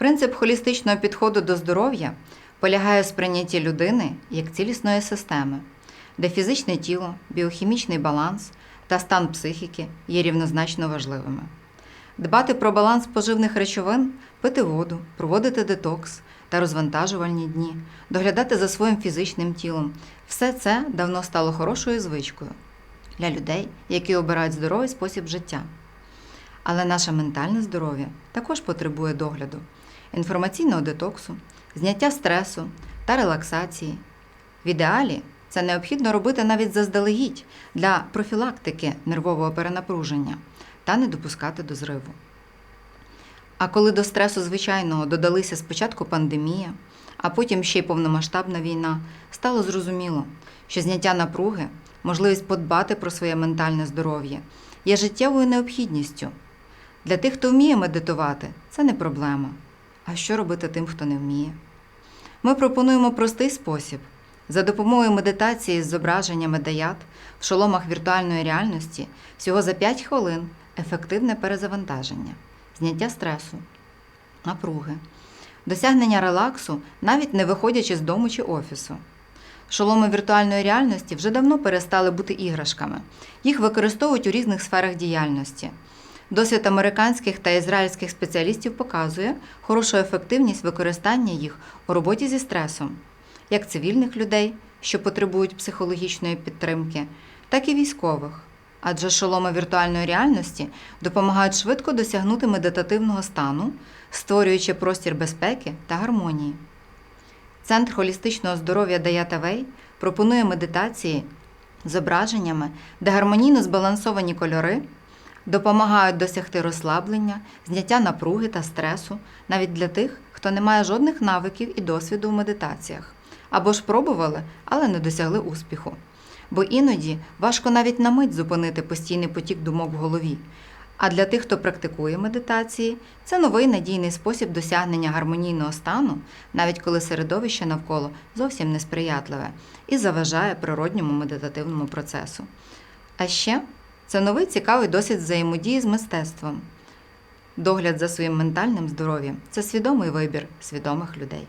Принцип холістичного підходу до здоров'я полягає в сприйнятті людини як цілісної системи, де фізичне тіло, біохімічний баланс та стан психіки є рівнозначно важливими. Дбати про баланс поживних речовин, пити воду, проводити детокс та розвантажувальні дні, доглядати за своїм фізичним тілом все це давно стало хорошою звичкою для людей, які обирають здоровий спосіб життя. Але наше ментальне здоров'я також потребує догляду, інформаційного детоксу, зняття стресу та релаксації. В ідеалі це необхідно робити навіть заздалегідь для профілактики нервового перенапруження та не допускати до зриву. А коли до стресу звичайного додалися спочатку пандемія, а потім ще й повномасштабна війна, стало зрозуміло, що зняття напруги, можливість подбати про своє ментальне здоров'я є життєвою необхідністю. Для тих, хто вміє медитувати, це не проблема. А що робити тим, хто не вміє? Ми пропонуємо простий спосіб. За допомогою медитації з зображеннями даят в шоломах віртуальної реальності всього за 5 хвилин ефективне перезавантаження, зняття стресу, напруги, досягнення релаксу, навіть не виходячи з дому чи офісу. Шоломи віртуальної реальності вже давно перестали бути іграшками. Їх використовують у різних сферах діяльності. Досвід американських та ізраїльських спеціалістів показує хорошу ефективність використання їх у роботі зі стресом, як цивільних людей, що потребують психологічної підтримки, так і військових. Адже шоломи віртуальної реальності допомагають швидко досягнути медитативного стану, створюючи простір безпеки та гармонії. Центр холістичного здоров'я Даятавей пропонує медитації зображеннями, де гармонійно збалансовані кольори допомагають досягти розслаблення, зняття напруги та стресу навіть для тих, хто не має жодних навиків і досвіду в медитаціях, або ж пробували, але не досягли успіху. Бо іноді важко навіть на мить зупинити постійний потік думок в голові. А для тих, хто практикує медитації, це новий надійний спосіб досягнення гармонійного стану, навіть коли середовище навколо зовсім несприятливе і заважає природньому медитативному процесу. А ще це новий цікавий досвід взаємодії з мистецтвом. Догляд за своїм ментальним здоров'ям це свідомий вибір свідомих людей.